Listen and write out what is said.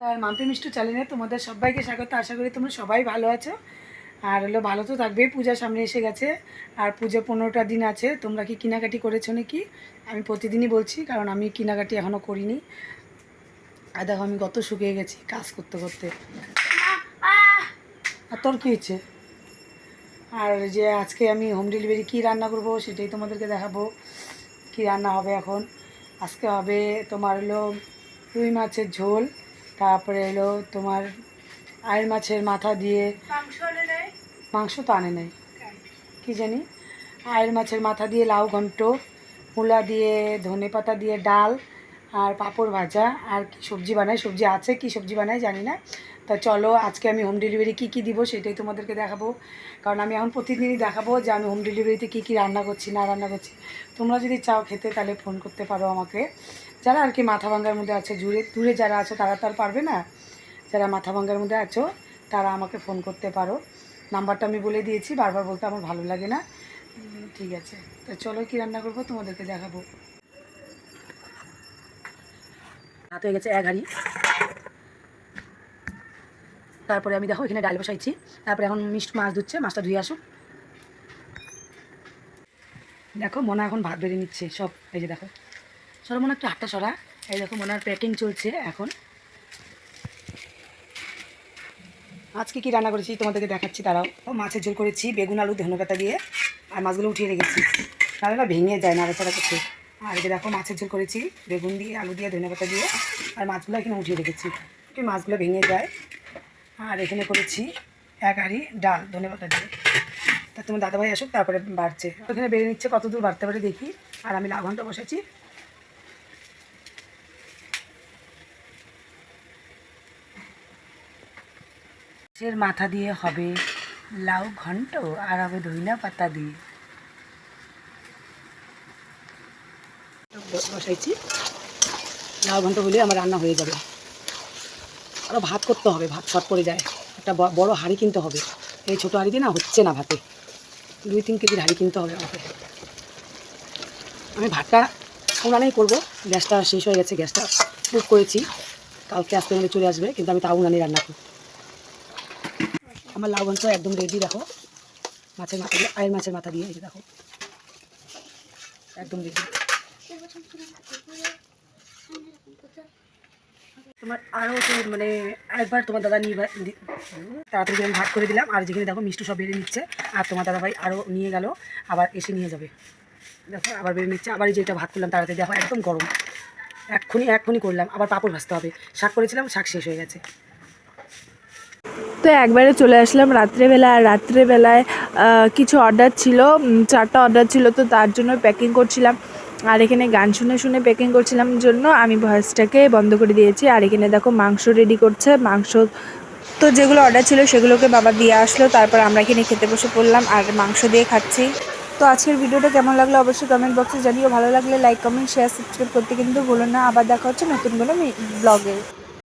আর মাম্পি মিষ্টু চ্যানেলে তোমাদের সবাইকে স্বাগত। আশা করি তোমরা সবাই ভালো আছো। আর হলো ভালো তো থাকবেই, পূজা সামনে এসে গেছে। আর পুজো পনেরোটা দিন আছে, তোমরা কি কেনাকাটি করেছ নাকি? আমি প্রতিদিনই বলছি, কারণ আমি কেনাকাটি এখনও করিনি। আর দেখো, আমি গত শুকিয়ে গেছি কাজ করতে করতে। আর তোর কী হচ্ছে? আর যে আজকে আমি হোম ডেলিভারি কী রান্না করব সেটাই তোমাদেরকে দেখাবো। কী রান্না হবে এখন? আজকে হবে তোমার হলো রুই মাছের ঝোল তারপরে এলো তোমার আয়ের মাছের মাথা দিয়ে মাংস তো আনে নাই। কী জানি? আয়ের মাছের মাথা দিয়ে লাউ ঘন্ট মূলা দিয়ে ধনে পাতা দিয়ে ডাল আর পাঁপড় ভাজা, আর কি সবজি বানাই সবজি আছে কি সবজি বানাই জানি না। তা চলো, আজকে আমি হোম ডেলিভারি কী কী দিব সেটাই তোমাদেরকে দেখাবো। কারণ আমি এখন প্রতিদিনই দেখাবো যে আমি হোম ডেলিভারিতে কী কী রান্না করছি, না রান্না করছি। তোমরা যদি চাও খেতে তাহলে ফোন করতে পারো আমাকে। যারা আর কি মাথা ভাঙ্গার মধ্যে আছে, দূরে দূরে যারা আছো, তারা তো আর পারবে না। যারা মাথা ভাঙ্গার মধ্যে আছো, তারা আমাকে ফোন করতে পারো। নাম্বারটা আমি বলে দিয়েছি, বারবার বলতে আমার ভালো লাগে না। ঠিক আছে। তো চলো কি রান্না করব তোমাদেরকে দেখাবো। হাত হয়ে গেছে এক হাঁড়ি। তারপরে আমি দেখো এখানে ডাল বসাইছি। তারপরে এখন মিষ্ট মাছ ধুচ্ছে, মাছটা ধুয়ে আসুক। দেখো, মনে এখন ভাত বেড়ে নিচ্ছে, সব, এই যে দেখো। সরো মনে, একটু আটটা সরা। এই দেখো মনে প্যাকিং চলছে এখন। আজকে কি রান্না করেছি তোমাদেরকে দেখাচ্ছি তারাও মাছের ঝোল করেছি, বেগুন, আলু, ধনেপাতা দিয়ে, আর মাছগুলো উঠিয়ে রেখেছি। তাহলে না ভেঙে যায়, নাড়াচাড়া করতে। আর যে দেখো মাছের ঝোল করেছি, বেগুন দিয়ে, আলু দিয়ে ধনেপাতা দিয়ে, আর মাছগুলো এখানে উঠিয়ে রেখেছি। একটু মাছগুলো ভেঙে যায়। আর এখানে করেছি এক হাঁড়ি ডাল ধনেপাতা দিয়ে। তা তোমার দাদাভাই আসুক, তারপরে বাড়ছে। ওখানে বেড়ে নিচ্ছে, কত দূর বাড়তে পারে দেখি। আর আমি লাঘন্টা বসেছি। মাছের মাথা দিয়ে হবে লাউ ঘন্ট, আর হবে ধইনা পাতা দিয়ে। বসাইছি। লাউ ঘন্ট হলে আমার রান্না হয়ে যাবে। আরও ভাত করতে হবে, ভাত শর্ট পড়ে যায়। একটা বড় হাঁড়ি কিনতে হবে। এই ছোটো হাঁড়ি দিয়ে না হচ্ছে না ভাতে। দুই তিন কেজির হাঁড়ি কিনতে হবে আমাকে। আমি ভাতটা উনানেই করব। গ্যাসটা শেষ হয়ে গেছে, গ্যাসটা বুক করেছি। কালকে আসতে হলে চলে আসবে, কিন্তু আমি তাও উনানেই রান্না করি আমার লাউ ঘন্ট একদম রেডি দেখো। মাছের মাথা দিয়ে, আয়ের মাছের মাথা দিয়ে দেখো। একদম রেডি তোমার আরও তো মানে একবার তোমার দাদা নিয়ে তাড়াতাড়ি আমি ভাগ করে দিলাম। আর যেখানে দেখো মিষ্টি সব বেড়ে নিচ্ছে, আর তোমার দাদা ভাই আরও নিয়ে গেল, আবার এসে নিয়ে যাবে। দেখো, আবার বেড়ে নিচ্ছে। আবার এই যে ভাত করলাম তাড়াতাড়ি, দেখো একদম গরম। এক্ষুনি এক্ষুনি করলাম। আবার পাঁপড় ভাজতে হবে। শাক করেছিলাম, শাক শেষ হয়ে গেছে। তো একবারে চলে আসলাম রাত্রেবেলা। আর রাত্রেবেলায় কিছু অর্ডার ছিল। চারটা অর্ডার ছিল, তো তার জন্য প্যাকিং করছিলাম। আর এখানে গান শুনে শুনে প্যাকিং করছিলাম জন্য আমি ভয়েসটাকে বন্ধ করে দিয়েছি। আর এখানে দেখো মাংস রেডি করছে। মাংস তো যেগুলো অর্ডার ছিল সেগুলোকে বাবা দিয়ে আসলো। তারপর আমরা এখানে খেতে বসে পড়লাম আর মাংস দিয়ে খাচ্ছি। তো আজকের ভিডিওটা কেমন লাগল অবশ্যই কমেন্ট বক্সে জানিও। ভালো লাগলে লাইক কমেন্ট শেয়ার সাবস্ক্রাইব করতে কিন্তু ভুলো না। আবার দেখা হচ্ছে নতুন কোনো ব্লগে